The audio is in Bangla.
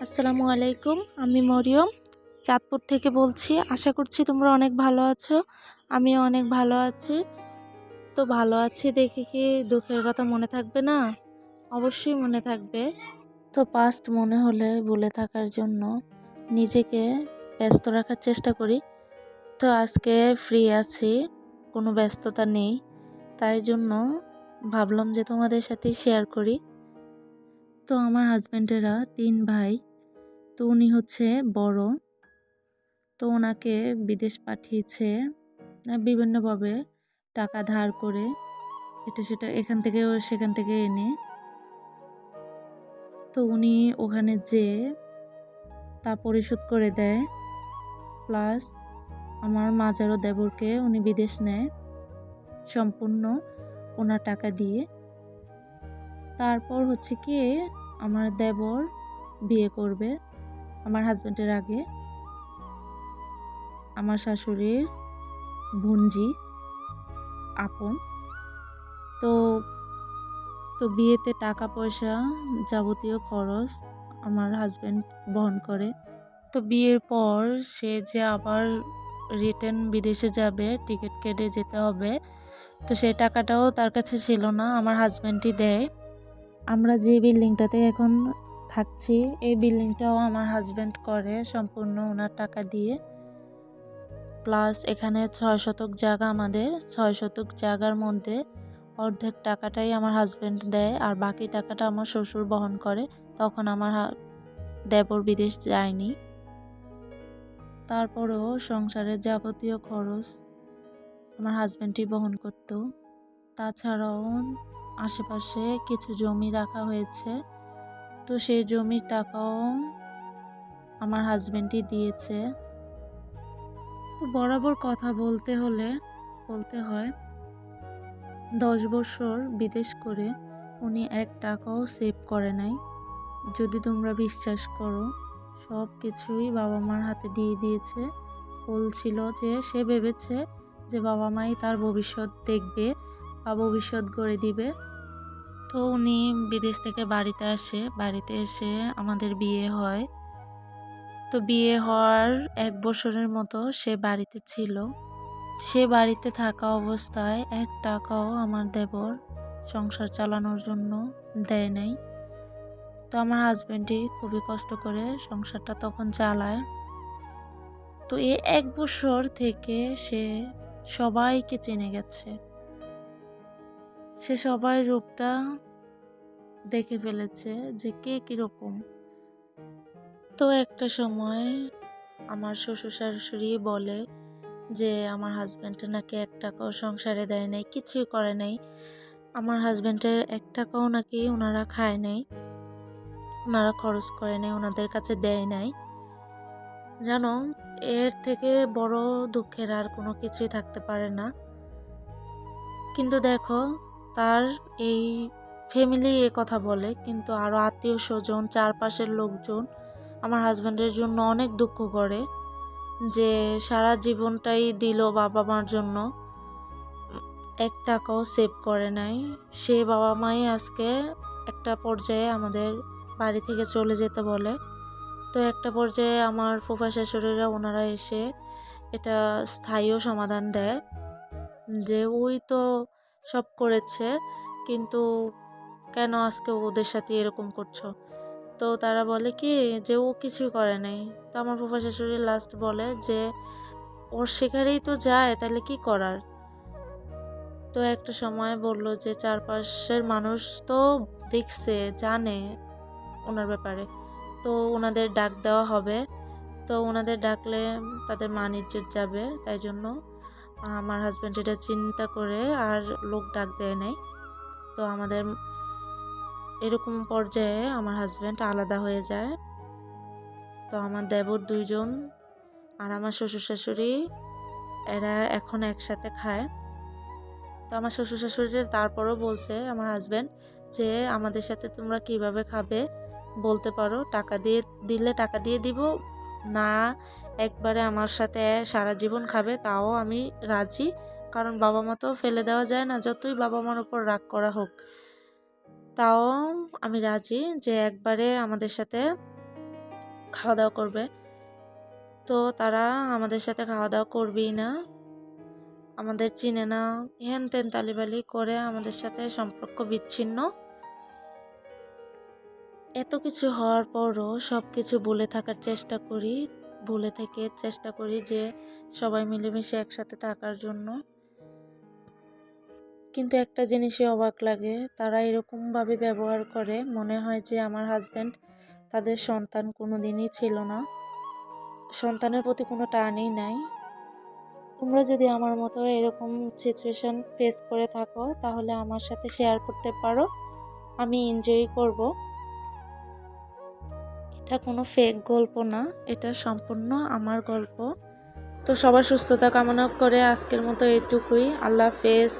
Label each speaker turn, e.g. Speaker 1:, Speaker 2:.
Speaker 1: আসসালামু আলাইকুম, আমি মরিয়ম। চাঁদপুর থেকে বলছি, আশা করছি তোমরা অনেক ভালো আছো, আমিও অনেক ভালো আছি। তো ভালো আছি দেখে কি দুঃখের কথা মনে থাকবে না? অবশ্যই মনে থাকবে। তো পাস্ট মনে হলে ভুলে থাকার জন্য নিজেকে ব্যস্ত রাখার চেষ্টা করি। তো আজকে ফ্রি আছি, কোনো ব্যস্ততা নেই। তাই জন্য ভাবলাম যে তোমাদের সাথে শেয়ার করি। তো আমার হাজব্যান্ডেরা তিন ভাই। তো উনি হচ্ছে বড়। তো ওনাকে বিদেশ পাঠিয়েছে বিভিন্নভাবে টাকা ধার করে। এটা সেটা এখান থেকে ও সেখান থেকে এনে। তো উনি ওখানে যে তা পরিশোধ করে দেয়। প্লাস আমার মাজারও দেবরকে উনি বিদেশ নেয় সম্পূর্ণ ওনার টাকা দিয়ে। তারপর হচ্ছে কি, আমার দেবর বিয়ে করবে। আমার হাজব্যান্ডের আগে, আমার শাশুড়ির ভুঞ্জি আপন। তো তো বিয়েতে টাকা পয়সা যাবতীয় খরচ আমার হাজব্যান্ড বহন করে। তো বিয়ের পর সে যে আবার রিটার্ন বিদেশে যাবে টিকিট কেটে যেতে হবে, তো সেই টাকাটাও তার কাছে ছিল না, আমার হাজব্যান্ডই দেয়। আমরা যে বিল্ডিংটাতে এখন থাকছি। এই বিল্ডিংটাও আমার হাজব্যান্ড করে সম্পূর্ণ ওনার টাকা দিয়ে। প্লাস এখানে ছয় শতক জায়গা আমাদের। ছয় শতক জায়গার মধ্যে অর্ধেক টাকাটাই আমার হাজব্যান্ড দেয় আর বাকি টাকাটা আমার শ্বশুর বহন করে। তখন আমার দেবর বিদেশ যায়নি। তারপরেও সংসারের যাবতীয় খরচ আমার হাজব্যান্ডই বহন করতো। তাছাড়াও আশেপাশে কিছু জমি রাখা হয়েছে। তো সেই জমির টাকাও আমার হাজব্যান্ডই দিয়েছে। তো বরাবর কথা বলতে হলে, বলতে হয়, দশ বছর বিদেশ করে উনি এক টাকাও সেভ করে নাই। যদি তোমরা বিশ্বাস করো, সব কিছুই বাবা মার হাতে দিয়ে দিয়েছে। বলছিল যে, সে ভেবেছে যে বাবা মাই তার ভবিষ্যৎ দেখবে বা ভবিষ্যৎ গড়ে দিবে। তো উনি বিদেশ থেকে বাড়িতে আসে। বাড়িতে এসে আমাদের বিয়ে হয়। তো বিয়ে হওয়ার এক বছরের মতো সে বাড়িতে ছিল। সে বাড়িতে থাকা অবস্থায় এক টাকাও আমার দেবর সংসার চালানোর জন্য দেয় নাই। তো আমার হাজব্যান্ডই খুবই কষ্ট করে সংসারটা তখন চালায়। তো এই এক বছর থেকে সে সবাইকে চিনে গেছে। সে সবাই রূপটা দেখে ফেলেছে যে কে কীরকম। তো একটা সময় আমার শ্বশুর শাশুড়ি বলে যে আমার হাজব্যান্ড নাকি এক টাকাও সংসারে দেয় নাই, কিছুই করে নাই। আমার হাজব্যান্ডের এক টাকাও নাকি ওনারা খায় নাই, ওনারা খরচ করে নাই, ওনাদের কাছে দেয় নাই। জানো, এর থেকে বড় দুঃখের আর কোনো কিছুই থাকতে পারে না। কিন্তু দেখো তার এই ফ্যামিলি এ কথা বলে, কিন্তু আরও আত্মীয় স্বজন, চারপাশের লোকজন আমার হাজব্যান্ডের জন্য অনেক দুঃখ করে যে সারা জীবনটাই দিল বাবা মার জন্য। এক টাকাও সেভ করে নাই। সে বাবা মাই আজকে একটা পর্যায়ে আমাদের বাড়ি থেকে চলে যেতে বলে। তো একটা পর্যায়ে আমার ফুফা শাশুড়িরা ওনারা এসে এটা স্থায়ীও সমাধান দেয়। যে ওই তো সব করেছে। কিন্তু কেন আজকে ওদের সাথে এরকম করছ? তো তারা বলে কি যে ও কিছু করে নাই। তো আমার ফুফা শাশুড়ি লাস্ট বলে যে, ওর সেখানেই তো যায়, তাহলে কি করার? তো একটা সময় বলল যে, চারপাশের মানুষ তো দেখছে, জানে ওনার ব্যাপারে। তো ওনাদের ডাক দেওয়া হবে। তো ওনাদের ডাকলে তাদের মান ইজ্জত যাবে, তাই জন্য আমার হাজব্যান্ড এটা চিন্তা করে আর লোক ডাক দেয় নাই। তো আমাদের এরকম পর্যায়ে আমার হাজব্যান্ড আলাদা হয়ে যায়। তো আমার দেবর দুইজন আর আমার শ্বশুর শাশুড়ি, এরা এখন একসাথে খায়। তো আমার শ্বশুর শাশুড়ি তারপরও বলছে আমার হাজব্যান্ড যে, আমাদের সাথে তোমরা কীভাবে খাবে? বলতে পারো, টাকা দিয়ে, দিলে টাকা দিয়ে দিব না, একবারে আমার সাথে সারা জীবন খাবে, তাও আমি রাজি। কারণ বাবা মা তো ফেলে দেওয়া যায় না, যতই বাবা মার উপর রাগ করা হোক। তাও আমি রাজি যে একবারে আমাদের সাথে খাওয়া দাওয়া করবে। তো তারা আমাদের সাথে খাওয়া দাওয়া করবেই না। আমাদের চিনে না। হেন তেন তালিবালি করে আমাদের সাথে সম্পর্ক বিচ্ছিন্ন। এত কিছু হওয়ার পরও সব কিছু বলে থাকার চেষ্টা করি, বলে থেকে চেষ্টা করি যে সবাই মিলেমিশে একসাথে থাকার জন্য। কিন্তু একটা জিনিসে অবাক লাগে, তারা এরকমভাবে ব্যবহার করে, মনে হয় যে আমার হাজব্যান্ড তাদের সন্তান কোনো দিনই ছিল না। সন্তানের প্রতি কোনো টানই নাই। তোমরা যদি আমার মতো এরকম সিচুয়েশান ফেস করে থাকো, তাহলে আমার সাথে শেয়ার করতে পারো। আমি এনজয় করব। এটা কোনো ফেক গল্প না, এটা সম্পূর্ণ আমার গল্প। তো সবার সুস্থতা কামনা করে আজকের মতো এটুকুই আল্লাহ হাফেজ।